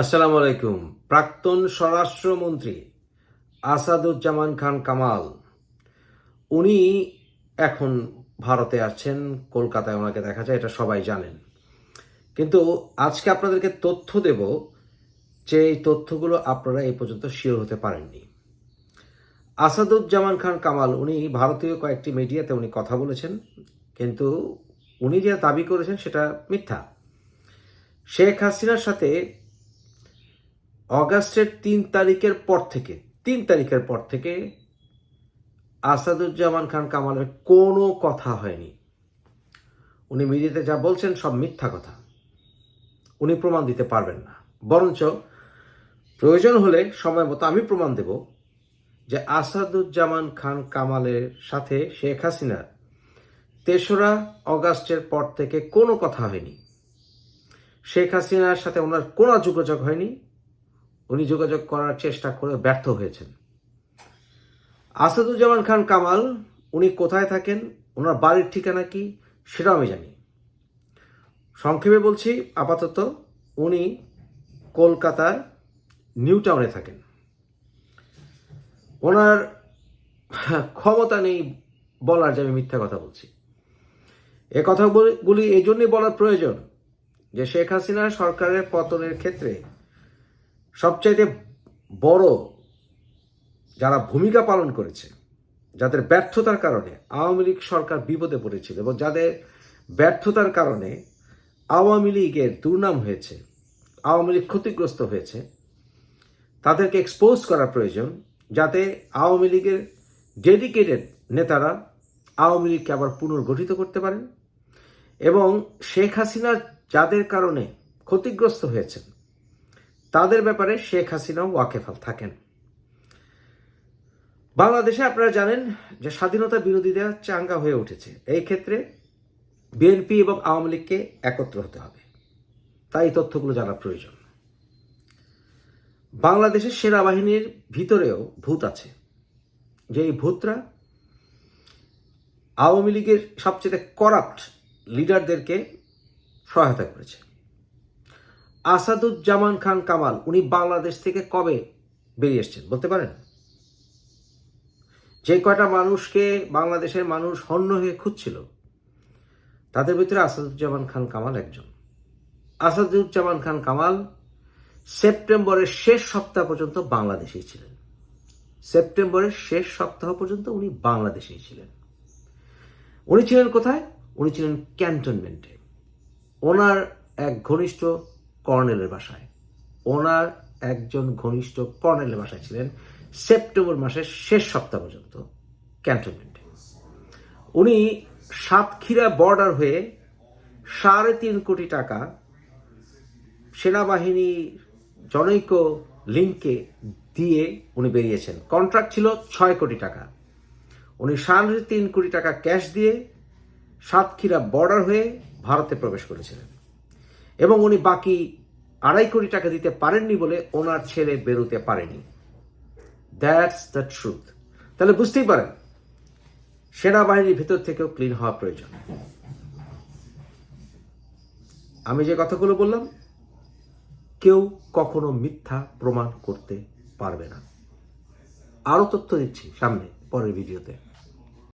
আসসালামু আলাইকুম। প্রাক্তন স্বরাষ্ট্রমন্ত্রী আসাদুজ্জামান খান কামাল, উনি এখন ভারতে আছেন, কলকাতায় ওনাকে দেখা যায়, এটা সবাই জানেন। কিন্তু আজকে আপনাদেরকে তথ্য দেব যে এই তথ্যগুলো আপনারা এই পর্যন্ত শিওর হতে পারেননি। আসাদুজ্জামান খান কামাল, উনি ভারতীয় কয়েকটি মিডিয়াতে উনি কথা বলেছেন, কিন্তু উনি যে দাবি করেছেন সেটা মিথ্যা। শেখ হাসিনার সাথে অগাস্টের তিন তারিখের পর থেকে, তিন তারিখের পর থেকে আসাদুজ্জামান খান কামালের কোনো কথা হয়নি। উনি মিডিয়াতে যা বলছেন সব মিথ্যা কথা। উনি প্রমাণ দিতে পারবেন না। বরঞ্চ প্রয়োজন হলে সময় মতো আমি প্রমাণ দেব যে আসাদুজ্জামান খান কামালের সাথে শেখ হাসিনার তেসরা অগাস্টের পর থেকে কোনো কথা হয়নি। শেখ হাসিনার সাথে ওনার কোনো যোগাযোগ হয়নি। উনি যোগাযোগ করার চেষ্টা করে ব্যর্থ হয়েছেন। আসাদুজ্জামান খান কামাল, উনি কোথায় থাকেন, ওনার বাড়ির ঠিকানা কি, সেটাও আমি জানি। সংক্ষেপে বলছি, আপাতত উনি কলকাতার নিউ টাউনে থাকেন। ওনার ক্ষমতা নেই বলার, যে আমি মিথ্যা কথা বলছি। এ কথাগুলি এই জন্যই বলার প্রয়োজন যে শেখ হাসিনা সরকারের পতনের ক্ষেত্রে সবচাইতে বড় যারা ভূমিকা পালন করেছে, যাদের ব্যর্থতার কারণে আওয়ামী লীগ সরকার বিপদে পড়েছিল এবং যাদের ব্যর্থতার কারণে আওয়ামী লীগের দুর্নাম হয়েছে, আওয়ামী লীগ ক্ষতিগ্রস্ত হয়েছে, তাদেরকে এক্সপোজ করা প্রয়োজন যাতে আওয়ামী লীগের ডেডিকেটেড নেতারা আওয়ামী লীগকে আবার পুনর্গঠিত করতে পারেন এবং শেখ হাসিনা যাদের কারণে ক্ষতিগ্রস্ত হয়েছেন তাদের ব্যাপারে শেখ হাসিনাও ওয়াকেফাল থাকেন। বাংলাদেশে আপনারা জানেন যে স্বাধীনতা বিরোধীরা চাঙ্গা হয়ে উঠেছে। এই ক্ষেত্রে বিএনপি এবং আওয়ামী লীগকে একত্র হতে হবে। তাই তথ্যগুলো জানা প্রয়োজন। বাংলাদেশের সেনাবাহিনীর ভিতরেও ভূত আছে। যে এই ভূতরা আওয়ামী লীগের সবচেয়ে করাপ্ট লিডারদেরকে সহায়তা করেছে। আসাদুজ্জামান খান কামাল, উনি বাংলাদেশ থেকে কবে বেরিয়ে এসছেন বলতে পারেন? যে কয়টা মানুষকে বাংলাদেশের মানুষ হন্য হয়ে খুঁজছিল, তাদের ভিতরে আসাদুজ্জামান খান কামাল একজন। আসাদুজ্জামান খান কামাল সেপ্টেম্বরের শেষ সপ্তাহ পর্যন্ত বাংলাদেশেই ছিলেন। সেপ্টেম্বরের শেষ সপ্তাহ পর্যন্ত উনি বাংলাদেশেই ছিলেন। উনি ছিলেন কোথায়? উনি ছিলেন ক্যান্টনমেন্টে। ওনার এক ঘনিষ্ঠ কর্নেলের বাসায়। ওনার একজন ঘনিষ্ঠ কর্নেলের বাসায় ছিলেন সেপ্টেম্বর মাসের শেষ সপ্তাহ পর্যন্ত, ক্যান্টনমেন্টে। উনি সাতক্ষীরা বর্ডার হয়ে সাড়ে তিন কোটি টাকা সেনাবাহিনী জনৈক লিঙ্ককে দিয়ে উনি বেরিয়েছেন। কন্ট্রাক্ট ছিল ছয় কোটি টাকা। উনি সাড়ে তিন কোটি টাকা ক্যাশ দিয়ে সাতক্ষীরা বর্ডার হয়ে ভারতে প্রবেশ করেছিলেন। এবং উনি বাকি আড়াই কোটি টাকা দিতে পারেননি বলে ওনার ছেলে বেরোতে পারেনি। দ্যাটস দ্য ট্রুথ তাহলে বুঝতেই পারেন, সেনাবাহিনীর ভিতর থেকেও ক্লিন হওয়া প্রয়োজন। আমি যে কথাগুলো বললাম, কেউ কখনো মিথ্যা প্রমাণ করতে পারবে না। আরও তথ্য দিচ্ছি সামনে, পরের ভিডিওতে।